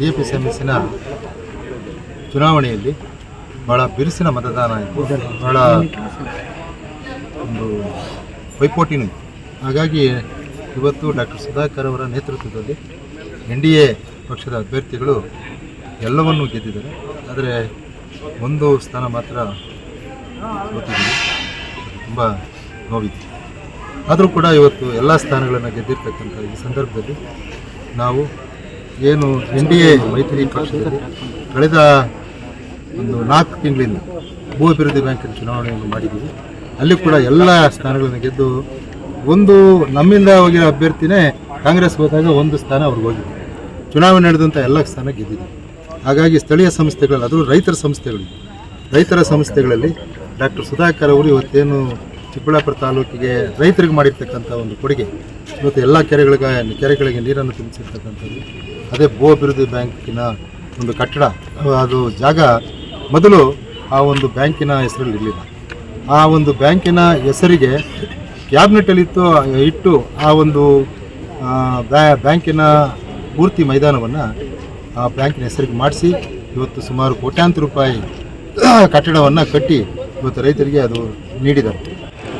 A P C M ಎಸ್ಸಿನ ಚುನಾವಣೆಯಲ್ಲಿ ಭಾಳ ಬಿರುಸಿನ ಮತದಾನ ಆಯಿತು ಭಾಳ ಒಂದು ಪೈಪೋಟಿನೂ ಹಾಗಾಗಿ ಇವತ್ತು ಡಾಕ್ಟರ್ ಸುಧಾಕರ್ ಅವರ ನೇತೃತ್ವದಲ್ಲಿ ಎನ್ ಡಿ ಎ ಪಕ್ಷದ ಅಭ್ಯರ್ಥಿಗಳು ಎಲ್ಲವನ್ನೂ ಗೆದ್ದಿದ್ದಾರೆ. ಆದರೆ ಒಂದು ಸ್ಥಾನ ಮಾತ್ರ ಸೋತಿದ್ದೀವಿ. ತುಂಬ ನೋವಿದೆ. ಆದರೂ ಕೂಡ ಇವತ್ತು ಎಲ್ಲ ಸ್ಥಾನಗಳನ್ನು ಗೆದ್ದಿರ್ತಕ್ಕಂಥ ಈ ಸಂದರ್ಭದಲ್ಲಿ ನಾವು ಏನು ಎನ್ ಡಿ ಎ ಮೈತ್ರಿ ಪಕ್ಷದಲ್ಲಿ ಕಳೆದ ಒಂದು ನಾಲ್ಕು ತಿಂಗಳಿಂದ ಭೂ ಅಭಿವೃದ್ಧಿ ಬ್ಯಾಂಕಿನ ಚುನಾವಣೆಯನ್ನು ಮಾಡಿದ್ದೀವಿ. ಅಲ್ಲಿ ಕೂಡ ಎಲ್ಲ ಸ್ಥಾನಗಳನ್ನು ಗೆದ್ದು ಒಂದು ನಮ್ಮಿಂದ ಹೋಗಿರೋ ಅಭ್ಯರ್ಥಿನೇ ಕಾಂಗ್ರೆಸ್ ಹೋದಾಗ ಒಂದು ಸ್ಥಾನ ಅವ್ರಿಗೆ ಹೋಗಿದೆ. ಚುನಾವಣೆ ನಡೆದಂಥ ಎಲ್ಲ ಸ್ಥಾನ ಗೆದ್ದಿದೆ. ಹಾಗಾಗಿ ಸ್ಥಳೀಯ ಸಂಸ್ಥೆಗಳಲ್ಲಿ ಅದು ರೈತರ ಸಂಸ್ಥೆಗಳು, ರೈತರ ಸಂಸ್ಥೆಗಳಲ್ಲಿ ಡಾಕ್ಟರ್ ಸುಧಾಕರ್ ಅವರು ಇವತ್ತೇನು ಚಿಕ್ಕಬಳ್ಳಾಪುರ ತಾಲೂಕಿಗೆ ರೈತರಿಗೆ ಮಾಡಿರ್ತಕ್ಕಂಥ ಒಂದು ಕೊಡುಗೆ, ಇವತ್ತು ಎಲ್ಲ ಕೆರೆಗಳಿಗೆ ಕೆರೆಗಳಿಗೆ ನೀರನ್ನು ತುಂಬಿಸಿರ್ತಕ್ಕಂಥದ್ದು, ಅದೇ ಭೂ ಅಭಿವೃದ್ಧಿ ಬ್ಯಾಂಕಿನ ಒಂದು ಕಟ್ಟಡ, ಅದು ಜಾಗ ಮೊದಲು ಆ ಒಂದು ಬ್ಯಾಂಕಿನ ಹೆಸರಲ್ಲಿ ಇರಲಿಲ್ಲ. ಆ ಒಂದು ಬ್ಯಾಂಕಿನ ಹೆಸರಿಗೆ ಕ್ಯಾಬಿನೆಟಲ್ಲಿತ್ತು ಇಟ್ಟು ಆ ಒಂದು ಬ್ಯಾಂಕಿನ ಪೂರ್ತಿ ಮೈದಾನವನ್ನು ಆ ಬ್ಯಾಂಕಿನ ಹೆಸರಿಗೆ ಮಾಡಿಸಿ ಇವತ್ತು ಸುಮಾರು ಕೋಟ್ಯಾಂತರ ರೂಪಾಯಿ ಕಟ್ಟಡವನ್ನು ಕಟ್ಟಿ ಇವತ್ತು ರೈತರಿಗೆ ಅದು ನೀಡಿದ್ದಾರೆ.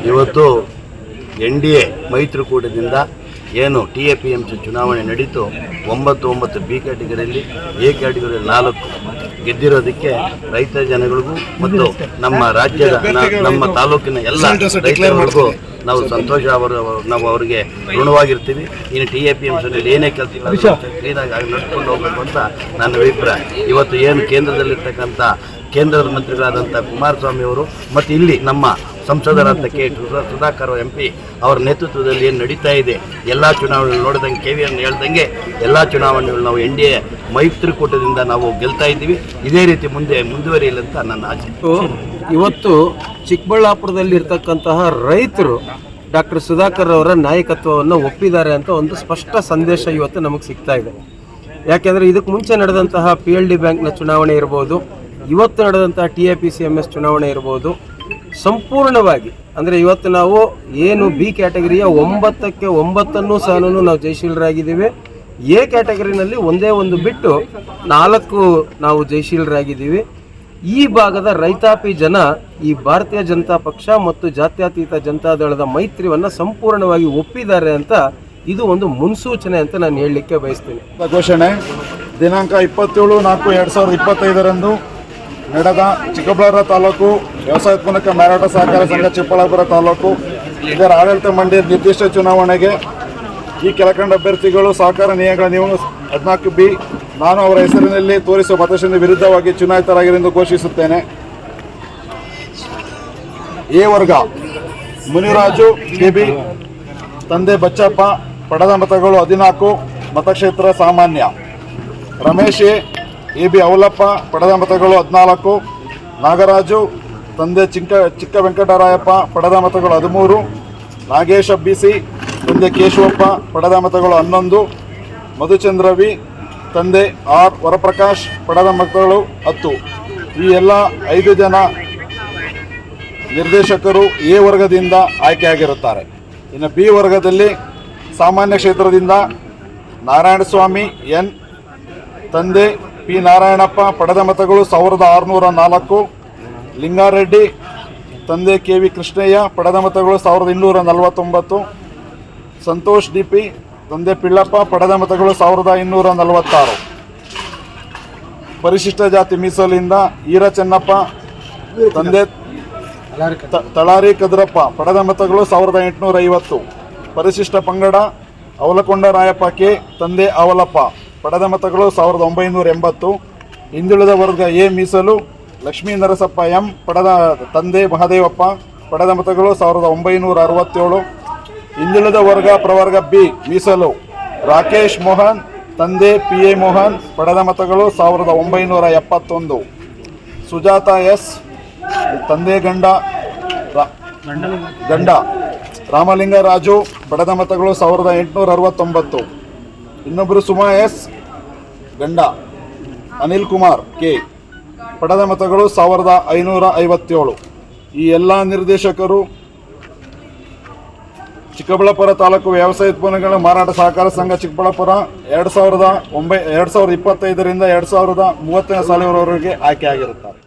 ಇವತ್ತು ಎನ್ ಡಿ ಎ ಮೈತ್ರಿಕೂಟದಿಂದ ಏನು T A P M C ಚುನಾವಣೆ ನಡೀತು ಒಂಬತ್ತು ಒಂಬತ್ತು ಬಿ ಕ್ಯಾಟಗರಿಯಲ್ಲಿ ಎ ಕ್ಯಾಟಗರಿಯಲ್ಲಿ ನಾಲ್ಕು ಗೆದ್ದಿರೋದಕ್ಕೆ ರೈತ ಜನಗಳಿಗೂ ಮತ್ತು ನಮ್ಮ ರಾಜ್ಯದ ನ- ನಮ್ಮ ತಾಲೂಕಿನ ಎಲ್ಲ ರೈತರಿಗೂ ನಾವು ಸಂತೋಷ ಅವರು ನಾವು ಅವರಿಗೆ ಋಣವಾಗಿರ್ತೀವಿ. ಇನ್ನು ಟಿ ಎ ಪಿ ಎಂ ಸಿನಲ್ಲಿ ಏನೇ ಕೆಲಸ ಇಲ್ಲ ಕ್ಲೀನಾಗಿ ಆಗಿ ನಡ್ಕೊಂಡು ಹೋಗ್ಬೇಕು ಅಂತ ನನ್ನ ಅಭಿಪ್ರಾಯ. ಇವತ್ತು ಏನು ಕೇಂದ್ರದಲ್ಲಿರ್ತಕ್ಕಂಥ ಕೇಂದ್ರದ ಮಂತ್ರಿಗಳಾದಂಥ ಕುಮಾರಸ್ವಾಮಿ ಅವರು ಮತ್ತು ಇಲ್ಲಿ ನಮ್ಮ ಸಂಸದರಾದ K Sudha- Sudhakar M P ಅವರ ನೇತೃತ್ವದಲ್ಲಿ ಏನು ನಡೀತಾ ಇದೆ? ಎಲ್ಲ ಚುನಾವಣೆ ನೋಡಿದಂಗೆ ಕೆ ವಿ ಅನ್ನು ಹೇಳ್ದಂಗೆ ಎಲ್ಲ ಚುನಾವಣೆಗಳು ನಾವು ಎನ್ ಡಿ ಎ ಮೈತ್ರಿಕೂಟದಿಂದ ನಾವು ಗೆಲ್ತಾ ಇದ್ದೀವಿ. ಇದೇ ರೀತಿ ಮುಂದೆ ಮುಂದುವರಿಯಲಿ ಅಂತ ನನ್ನ ಆಸೆ. ಇವತ್ತು- ಚಿಕ್ಕಬಳ್ಳಾಪುರದಲ್ಲಿರ್ತಕ್ಕಂತಹ ರೈತರು ಡಾಕ್ಟರ್ ಸುಧಾಕರ್ ಅವರ ನಾಯಕತ್ವವನ್ನು ಒಪ್ಪಿದ್ದಾರೆ ಅಂತ ಒಂದು ಸ್ಪಷ್ಟ ಸಂದೇಶ ಇವತ್ತು ನಮಗೆ ಸಿಗ್ತಾ ಇದೆ. ಯಾಕೆಂದರೆ ಇದಕ್ಕೆ ಮುಂಚೆ ನಡೆದಂತಹ ಪಿ ಎಲ್ ಡಿ ಬ್ಯಾಂಕ್ನ ಚುನಾವಣೆ ಇರ್ಬೋದು, ಇವತ್ತು ನಡೆದಂತಹ T A P C M S ಚುನಾವಣೆ ಇರ್ಬೋದು ಸಂಪೂರ್ಣವಾಗಿ. ಅಂದರೆ ಇವತ್ತು ನಾವು ಏನು ಬಿ ಕ್ಯಾಟಗರಿಯ ಒಂಬತ್ತಕ್ಕೆ ಒಂಬತ್ತನ್ನು ಸಹ ನಾವು ಜಯಶೀಲರಾಗಿದ್ದೀವಿ. ಎ ಕ್ಯಾಟಗರಿನಲ್ಲಿ ಒಂದೇ ಒಂದು ಬಿಟ್ಟು ನಾಲ್ಕು ನಾವು ಜಯಶೀಲರಾಗಿದ್ದೀವಿ. ಈ ಭಾಗದ ರೈತಾಪಿ ಜನ ಈ ಭಾರತೀಯ ಜನತಾ ಪಕ್ಷ ಮತ್ತು ಜಾತ್ಯತೀತ ಜನತಾದಳದ ಮೈತ್ರಿಯನ್ನು ಸಂಪೂರ್ಣವಾಗಿ ಒಪ್ಪಿದ್ದಾರೆ ಅಂತ ಇದು ಒಂದು ಮುನ್ಸೂಚನೆ ಅಂತ ನಾನು ಹೇಳಲಿಕ್ಕೆ ಬಯಸ್ತೀನಿ. ಘೋಷಣೆ. ದಿನಾಂಕ ಇಪ್ಪತ್ತೇಳು ನಾಲ್ಕು ಎರಡು ಸಾವಿರದ ಇಪ್ಪತ್ತೈದರಂದು ನಡೆದ ಚಿಕ್ಕಬಳ್ಳಾಪುರ ತಾಲೂಕು ವ್ಯವಸಾಯೋತ್ಪನ್ನಕ ಮಾರಾಟ ಸಹಕಾರ ಸಂಘ ಚಿಕ್ಕಬಳ್ಳಾಪುರ ತಾಲೂಕು ಇದರ ಆಡಳಿತ ಮಂಡಳಿ ನಿರ್ದಿಷ್ಟ ಚುನಾವಣೆಗೆ ಈ ಕೆಳಕಂಡ ಅಭ್ಯರ್ಥಿಗಳು ಸಹಕಾರ ನಿಯಮಗಳ ನಿಯಮ ಹದಿನಾಲ್ಕು ಬಿ, ನಾನು ಅವರ ಹೆಸರಿನಲ್ಲಿ ತೋರಿಸುವ ಮತಶಿನ ವಿರುದ್ಧವಾಗಿ ಚುನಾಯಿತರಾಗಿರೆಂದು ಘೋಷಿಸುತ್ತೇನೆ. ಎ ವರ್ಗ, ಮುನಿರಾಜು ಕೆಬಿ ತಂದೆ ಬಚ್ಚಪ್ಪ, ಪಡೆದ ಮತಗಳು ಹದಿನಾಲ್ಕು, ಮತಕ್ಷೇತ್ರ ಸಾಮಾನ್ಯ. ರಮೇಶ್ ಎ ಬಿ, ಅವಲಪ್ಪ, ಪಡೆದ ಮತಗಳು ಹದಿನಾಲ್ಕು, ನಾಗರಾಜು ತಂದೆ ಚಿಕ್ಕ ಚಿಕ್ಕ ವೆಂಕಟರಾಯಪ್ಪ, ಪಡೆದ ಮತಗಳು ಹದಿಮೂರು. ನಾಗೇಶ್ ಅಬ್ಬಿಸಿ ತಂದೆ ಕೇಶವಪ್ಪ, ಪಡೆದ ಮತಗಳು ಹನ್ನೊಂದು. ಮಧುಚಂದ್ರವಿ ತಂದೆ ಆರ್ ವರಪ್ರಕಾಶ್, ಪಡೆದ ಮತಗಳು ಹತ್ತು. ಈ ಎಲ್ಲ ಐದು ಜನ ನಿರ್ದೇಶಕರು ಎ ವರ್ಗದಿಂದ ಆಯ್ಕೆಯಾಗಿರುತ್ತಾರೆ. ಇನ್ನು ಬಿ ವರ್ಗದಲ್ಲಿ ಸಾಮಾನ್ಯ ಕ್ಷೇತ್ರದಿಂದ ನಾರಾಯಣಸ್ವಾಮಿ, ಎನ್, ತಂದೆ ಪಿ ನಾರಾಯಣಪ್ಪ, ಪಡೆದ ಮತಗಳು ಸಾವಿರದ ಆರುನೂರ ನಾಲ್ಕು. ಲಿಂಗಾರೆಡ್ಡಿ, ತಂದೆ ಕೆ ವಿ ಕೃಷ್ಣಯ್ಯ, ಪಡೆದ ಮತಗಳು ಸಾವಿರದ ಇನ್ನೂರ ನಲವತ್ತೊಂಬತ್ತು. ಸಂತೋಷ್ ಡಿ ಪಿ, ತಂದೆ ಪಿಳ್ಳಪ್ಪ, ಪಡೆದ ಮತಗಳು ಸಾವಿರದ ಇನ್ನೂರ ನಲವತ್ತಾರು. ಪರಿಶಿಷ್ಟ ಜಾತಿ ಮೀಸಲಿಂದ ಈರ ಚೆನ್ನಪ್ಪ, ತಂದೆ ತಳಾರಿ ಕದ್ರಪ್ಪ, ಪಡೆದ ಮತಗಳು ಸಾವಿರದ ಎಂಟುನೂರ ಐವತ್ತು. ಪರಿಶಿಷ್ಟ ಪಂಗಡ, ಅವಲಕೊಂಡ ರಾಯಪ್ಪ ಕೆ, ತಂದೆ ಅವಲಪ್ಪ, ಪಡೆದ ಮತಗಳು ಸಾವಿರದ ಒಂಬೈನೂರ ಎಂಬತ್ತು. ಹಿಂದುಳಿದ ವರ್ಗ ಎ ಮೀಸಲು ಲಕ್ಷ್ಮೀ ನರಸಪ್ಪ ಎಂ, ಪಡೆದ ತಂದೆ ಮಹದೇವಪ್ಪ, ಪಡೆದ ಮತಗಳು ಸಾವಿರದ ಒಂಬೈನೂರ ಅರವತ್ತೇಳು. ಹಿಂದುಳಿದ ವರ್ಗ ಪ್ರವರ್ಗ ಬಿ, ಮೀಸಲು. ರಾಕೇಶ್ ಮೋಹನ್, ತಂದೆ ಪಿ ಎ ಮೋಹನ್, ಪಡೆದ ಮತಗಳು ಸಾವಿರದ ಒಂಬೈನೂರ ಎಪ್ಪತ್ತೊಂದು. ಸುಜಾತ ಎಸ್, ತಂದೆ ಗಂಡ ಗಂಡ. ಗಂಡ ರಾಮಲಿಂಗರಾಜು ಪಡೆದ ಮತಗಳು ಸಾವಿರದ ಎಂಟುನೂರ ಅರವತ್ತೊಂಬತ್ತು. ಇನ್ನೊಬ್ಬರು ಸುಮಾ ಎಸ್, ಗಂಡ. ಅನಿಲ್ ಕುಮಾರ್, ಕೆ. ಪಡೆದ ಮತಗಳು ಸಾವಿರದ ಐನೂರ ಐವತ್ತೇಳು. ಈ ಎಲ್ಲ ನಿರ್ದೇಶಕರು ಚಿಕ್ಕಬಳ್ಳಾಪುರ ತಾಲೂಕು ವ್ಯವಸಾಯ ಉತ್ಪನ್ನಗಳ ಮಾರಾಟ ಸಹಕಾರ ಸಂಘ ಚಿಕ್ಕಬಳ್ಳಾಪುರ ಎರಡು ಸಾವಿರದ ಒಂಬೈ ಎರಡು ಸಾವಿರದ ಇಪ್ಪತ್ತೈದರಿಂದ ಎರಡು ಸಾವಿರದ ಮೂವತ್ತನೇ ಸಾಲಿನವರೆಗೆ ಆಯ್ಕೆಯಾಗಿರುತ್ತಾರೆ.